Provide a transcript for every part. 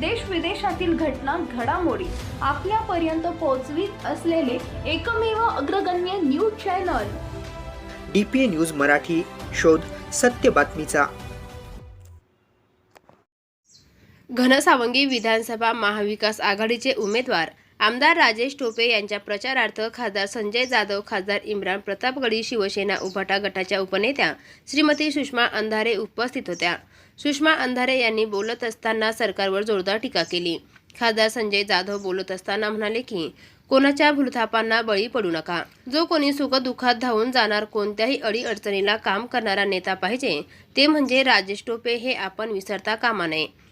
देश विदेशातील घटना घडामोडी आपल्यापर्यंत पोहोचवीत असलेले एकमेव अग्रगण्य news channel. D P A news Marathi शोध सत्य बातमीचा. घनसावंगी विधानसभा महाविकास आघाडीचे उमेदवार आमदार राजेश टोपे यांच्या प्रचारार्थ खासदार संजय जाधव खासदार इम्रान प्रतापगडी शिवसेना उभाटा गटाच्या उपनेत्या श्रीमती सुषमा अंधारे उपस्थित होत्या. सुषमा अंधारे यांनी बोलत असताना सरकारवर जोरदार टीका केली. खासदार संजय जाधव बोलत असताना म्हणाले की कोणाच्या भूलथापांना बळी पडू नका. जो कोणी सुखदुःखात धावून जाणार कोणत्याही अडीअडचणीला काम करणारा नेता पाहिजे ते म्हणजे राजेश टोपे हे आपण विसरता कामा नये.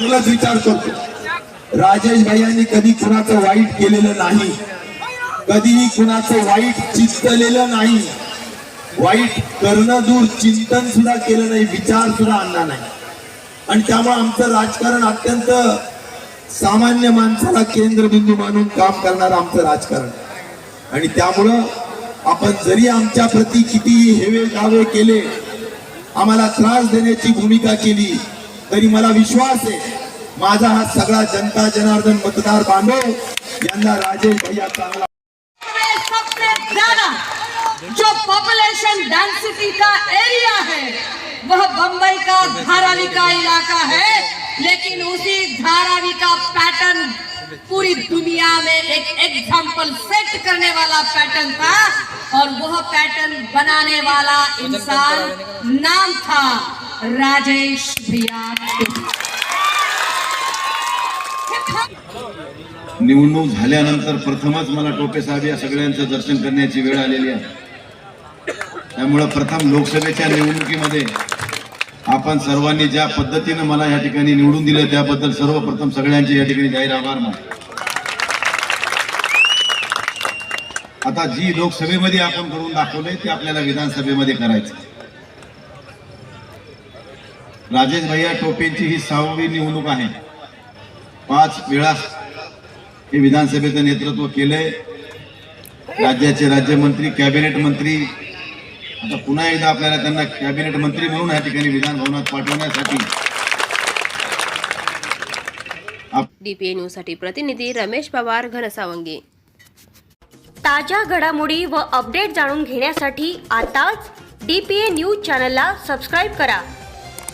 तुलाच विचार करतो. राजेश भाई कधी कुणाचं वाईट केलेलं नाही. कधीही कुणाचं वाईट चिंतलेलं नाही. वाईट करणं दूर चिंतन सुद्धा केलं नाही विचार सुद्धा आणला नाही. आणि त्यामुळे आमचं राजकारण अत्यंत सामान्य माणसाला केंद्रबिंदू मानून काम करणारं आमचं राजकारण. आणि त्यामुळं आपण जरी आमच्या प्रती कितीही हेवे दावे केले आम्हाला त्रास देण्याची भूमिका केली तरी मला विश्वास आहे. माझा हा सगळा जनता जनार्दन मतदार बांधव यांना राजेश भैया चांगला जो पॉपुलेशन डेंसिटी का एरिया है, वह बंबई का धारावी का इलाका है, लेकिन उसी धारावी का पैटर्न पूरी दुनिया में एक एग्ज़ाम्पल सेट करने वाला पैटर्न था, और वह पैटर्न बनाने वाला इंसान नाम था। राजेश निवडणूक झाल्यानंतर प्रथमच मला टोपे साहेब या सगळ्यांचं दर्शन करण्याची वेळ आलेली आहे. त्यामुळं प्रथम लोकसभेच्या निवडणुकीमध्ये आपण सर्वांनी ज्या पद्धतीनं मला या ठिकाणी निवडून दिलं त्याबद्दल सर्वप्रथम सगळ्यांचे या ठिकाणी जाहीर आभार मान आता जी लोकसभेमध्ये आपण करून दाखवलंय ते आपल्याला विधानसभेमध्ये करायचं राजेश भैया टोपेंची ही सहावी निवडणूक आहे. पाच वेळा हे विधानसभेचं नेतृत्व केलंय. राज्याचे राज्यमंत्री कॅबिनेट मंत्री आता पुन्हा एकदा आपल्याला त्यांना कॅबिनेट मंत्री म्हणून या ठिकाणी विधान भवनात पाठवण्यासाठी डीपीए न्यूजसाठी प्रतिनिधी रमेश पवार घनसावंगी. ताज्या घडामोडी व अपडेट जाणून घेण्यासाठी आताच डी पी ए न्यूज चॅनलला सबस्क्राईब करा.